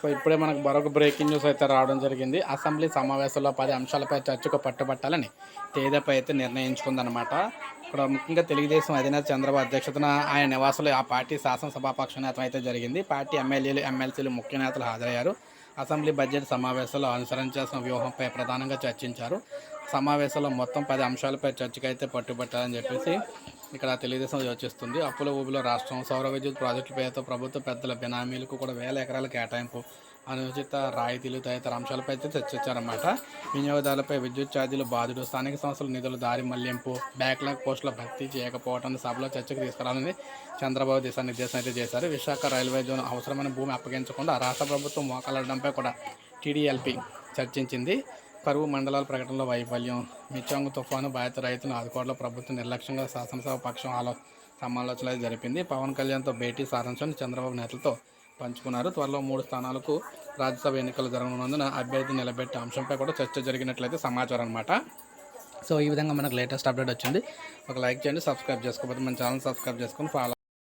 So ఇప్పుడే మనకు మరొక బ్రేకింగ్ న్యూస్ అయితే రావడం జరిగింది. అసెంబ్లీ సమావేశంలో పది అంశాలపై చర్చకు పట్టుబట్టాలని తేదీపై అయితే నిర్ణయించుకుందనమాట ఇక్కడ ముఖ్యంగా తెలుగుదేశం అధినేత చంద్రబాబు అధ్యక్షతన ఆయన నివాసంలో ఆ పార్టీ శాసనసభాపక్ష నేతం అయితే జరిగింది. పార్టీ ఎమ్మెల్యేలు ఎమ్మెల్సీలు ముఖ్య నేతలు హాజరయ్యారు. అసెంబ్లీ బడ్జెట్ సమావేశంలో అనుసరించాల్సిన వ్యూహంపై ప్రధానంగా చర్చించారు. సమావేశంలో మొత్తం పది అంశాలపై చర్చకైతే అయితే పట్టుబట్టాలని చెప్పేసి ఇక్కడ తెలుగుదేశం యోచిస్తుంది. అప్పుల ఊబిలో రాష్ట్రం సౌర విద్యుత్ ప్రాజెక్టుల పేరుతో ప్రభుత్వ పెద్దల బినామీలకు కూడా వేల ఎకరాల కేటాయింపు అనుచిత రాయితీలు తదితర అంశాలపై అయితే చర్చించారన్నమాట. వినియోగదారులపై విద్యుత్ ఛార్జీలు బాధుడు స్థానిక సంస్థల నిధుల దారి మళ్ళింపు బ్యాక్లాగ్ పోస్టుల భర్తీ చేయకపోవటాన్ని సభలో చర్చకు తీసుకురావాలని చంద్రబాబు దిశానిర్దేశం అయితే చేశారు. విశాఖ రైల్వే జోన్ అవసరమైన భూమి అప్పగించకుండా రాష్ట్ర ప్రభుత్వం మోకాలడంపై కూడా టీడీఎల్పీ చర్చించింది. కరువు మండలాల ప్రకటనలో వైఫల్యం మిచ్చాంగ్ తుఫాను బాధిత రైతులను ఆదుకోవడంలో ప్రభుత్వం నిర్లక్ష్యంగా శాసనసభ పక్షం ఆలో సమాలోచనలు జరిపింది. పవన్ కళ్యాణ్తో భేటీ సారాంశాన్ని చంద్రబాబు నేతలతో పంచుకున్నారు. త్వరలో మూడు స్థానాలకు రాజ్యసభ ఎన్నికలు జరగనున్నందున అభ్యర్థి నిలబెట్టే అంశంపై కూడా చర్చ జరిగినట్లయితే సమాచారం అనమాట సో ఈ విధంగా మనకు లేటెస్ట్ అప్డేట్ వచ్చింది. ఒక లైక్ చేయండి సబ్స్క్రైబ్ చేసుకోకపోతే మన ఛానల్ సబ్స్క్రైబ్ చేసుకొని ఫాలో